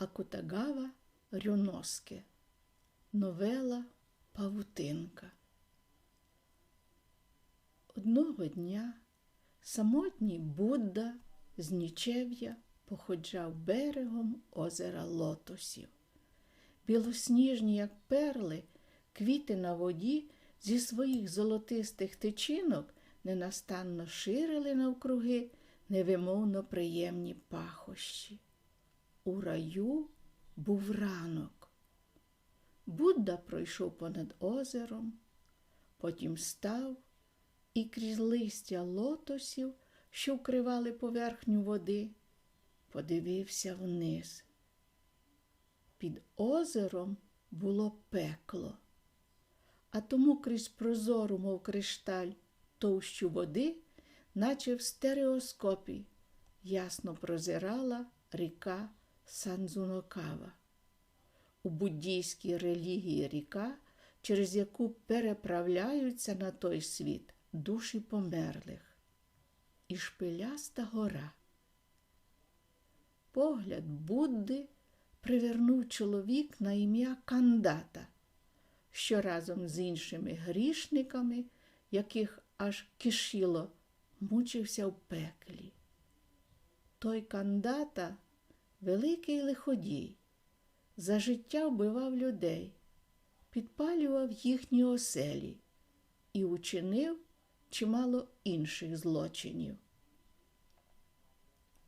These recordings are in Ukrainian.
Акутагава Рюноске. Новела Павутинка. Одного дня самотній Будда з нічев'я походжав берегом озера лотосів. Білосніжні, як перли, квіти на воді зі своїх золотистих тичинок ненастанно ширили навкруги невимовно приємні пахощі. У раю був ранок. Будда пройшов понад озером, потім став і крізь листя лотосів, що вкривали поверхню води, подивився вниз. Під озером було пекло, а тому крізь прозору, мов кришталь, товщу води, наче в стереоскопі, ясно прозирала ріка Санзунокава. У буддійській релігії ріка, через яку переправляються на той світ душі померлих, і шпиляста гора. Погляд Будди привернув чоловік на ім'я Кандата, що разом з іншими грішниками, яких аж кишіло, мучився в пеклі. Той кандата великий лиходій, за життя вбивав людей, підпалював їхні оселі і учинив чимало інших злочинів.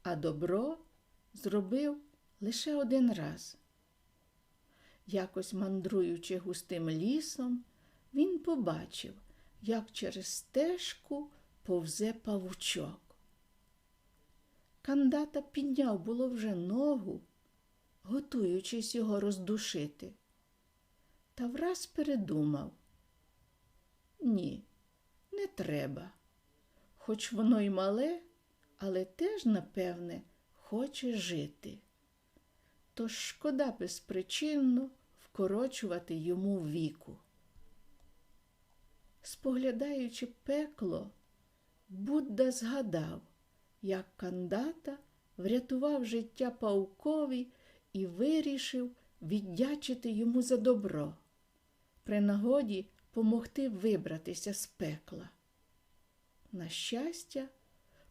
А добро зробив лише один раз. Якось мандруючи густим лісом, він побачив, як через стежку повзе павучок. Кандата підняв було вже ногу, готуючись його роздушити, та враз передумав. Ні, не треба. Хоч воно й мале, але теж, напевне, хоче жити. Тож шкода безпричинно вкорочувати йому віку. Споглядаючи пекло, Будда згадав, як кандата врятував життя паукові і вирішив віддячити йому за добро. При нагоді помогти вибратися з пекла. На щастя,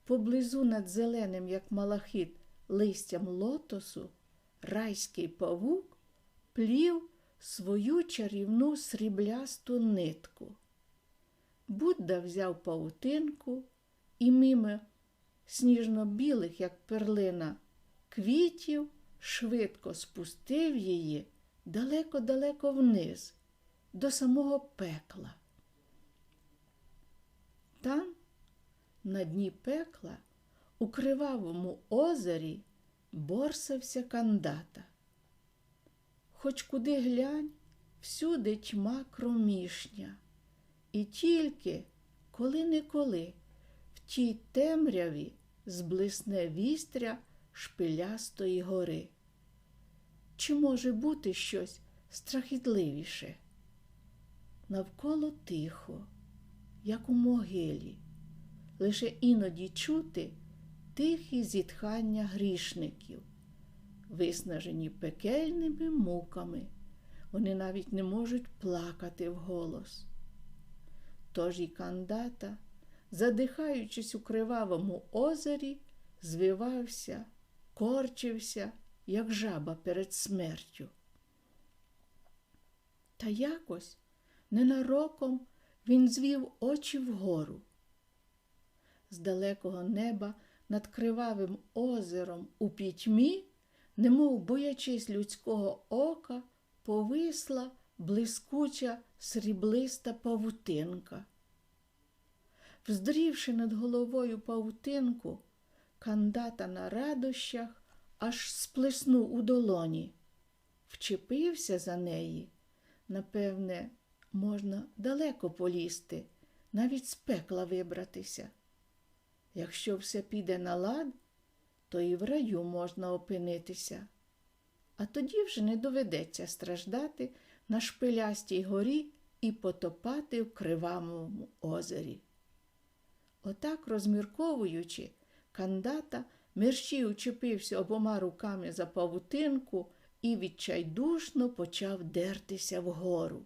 поблизу над зеленим, як малахит, листям лотосу, райський павук плів свою чарівну сріблясту нитку. Будда взяв паутинку і мимо сніжно-білих, як перлина, квітів, швидко спустив її далеко-далеко вниз, до самого пекла. Там, на дні пекла, у кривавому озері, борсався кандата. Хоч куди глянь, всюди тьма кромішня, і тільки коли-неколи в тій темряві зблисне вістря шпилястої гори. Чи може бути щось страхітливіше? Навколо тихо, як у могилі, лише іноді чути тихі зітхання грішників, виснажені пекельними муками, вони навіть не можуть плакати вголос. Тож і кандата, задихаючись у кривавому озері, звивався, корчився, як жаба перед смертю. Та якось ненароком він звів очі вгору. З далекого неба над кривавим озером у пітьмі, немов боячись людського ока, повисла блискуча сріблиста павутинка. Вздрівши над головою павутинку, кандата на радощах аж сплеснув у долоні, вчепився за неї. Напевне, можна далеко полізти, навіть з пекла вибратися. Якщо все піде на лад, то і в раю можна опинитися, а тоді вже не доведеться страждати на шпилястій горі і потопати в кривавому озері. Отак, розмірковуючи, кандата мерщій учепився обома руками за павутинку і відчайдушно почав дертися вгору.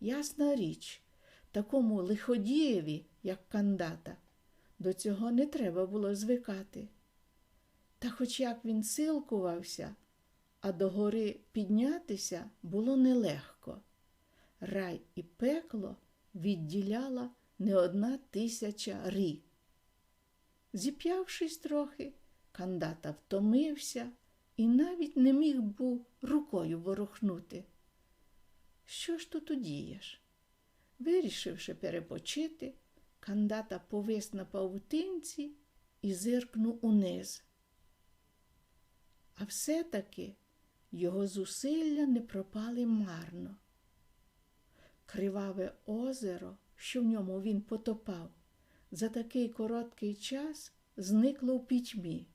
Ясна річ, такому лиходієві, як кандата, до цього не треба було звикати. Та хоч як він силкувався, а до гори піднятися було нелегко. Рай і пекло відділяла не одна тисяча рі. Зіп'явшись трохи, кандата втомився і навіть не міг був рукою ворухнути. Що ж тут удієш? Вирішивши перепочити, кандата повис на павутинці і зиркнув униз. А все-таки його зусилля не пропали марно. Криваве озеро, що в ньому він потопав, за такий короткий час зникло в пітьмі,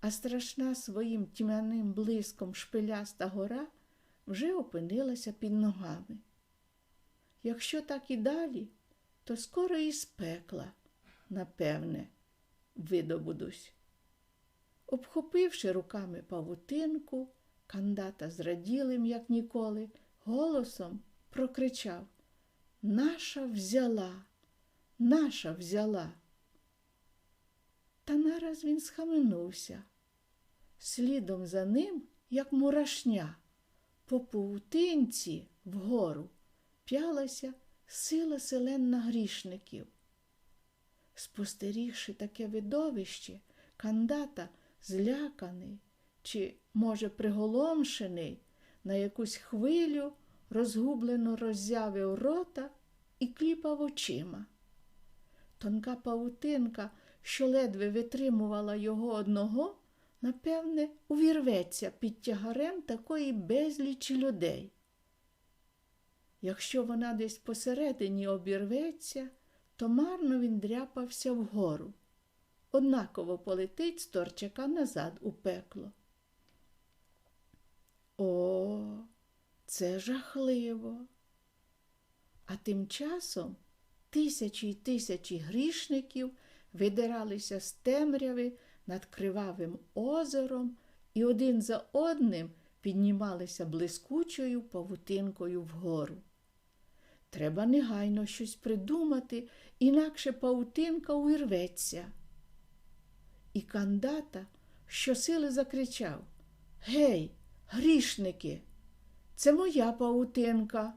а страшна своїм тьмяним блиском шпиляста гора вже опинилася під ногами. Якщо так і далі, то скоро і з пекла, напевне, видобудусь. Обхопивши руками павутинку, кандата зраділим, як ніколи, голосом прокричав Наша взяла, наша взяла. Та нараз він схаменувся. Слідом за ним, як мурашня, по павутинці вгору п'ялася сила селенна грішників. Спостерігши таке видовище, кандата, зляканий чи, може, приголомшений, на якусь хвилю розгублено роззявив рота і кліпав очима. Тонка павутинка, що ледве витримувала його одного, напевне, увірветься під тягарем такої безлічі людей. Якщо вона десь посередині обірветься, то марно він дряпався вгору. Однаково полетить з торчака назад у пекло. О, це жахливо. А тим часом тисячі й тисячі грішників видиралися з темряви над кривавим озером і один за одним піднімалися блискучою павутинкою вгору. Треба негайно щось придумати, інакше павутинка увірветься. І кандата щосили закричав Гей, грішники, це моя павутинка.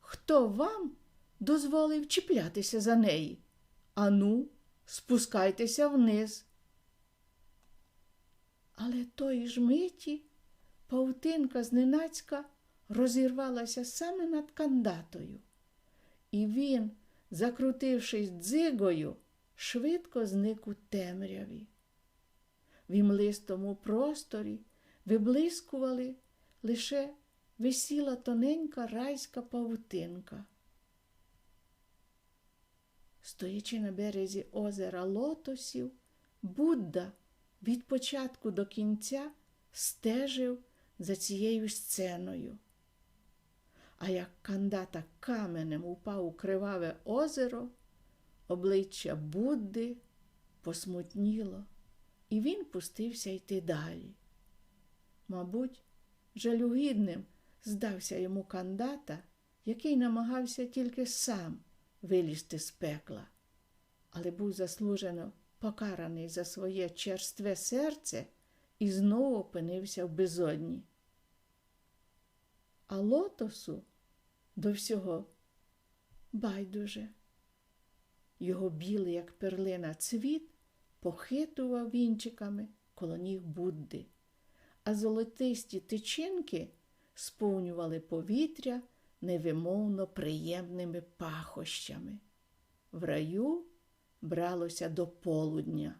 Хто вам дозволив чіплятися за неї? Ану, спускайтеся вниз. Але тої ж миті павутинка зненацька розірвалася саме над кандатою, і він, закрутившись дзигою, швидко зник у темряві. В імлистому просторі виблискували лише висіла тоненька райська павутинка. Стоячи на березі озера лотосів, Будда від початку до кінця стежив за цією сценою. А як кандата каменем упав у криваве озеро, обличчя Будди посмутніло, і він пустився йти далі. Мабуть, жалюгідним здався йому кандата, який намагався тільки сам вилізти з пекла, але був заслужено покараний за своє черстве серце і знову опинився в безодні. А лотосу до всього байдуже. Його білий, як перлина, цвіт похитував вінчиками коло ніг Будди, а золотисті тичинки сповнювали повітря невимовно приємними пахощами. В раю бралося до полудня.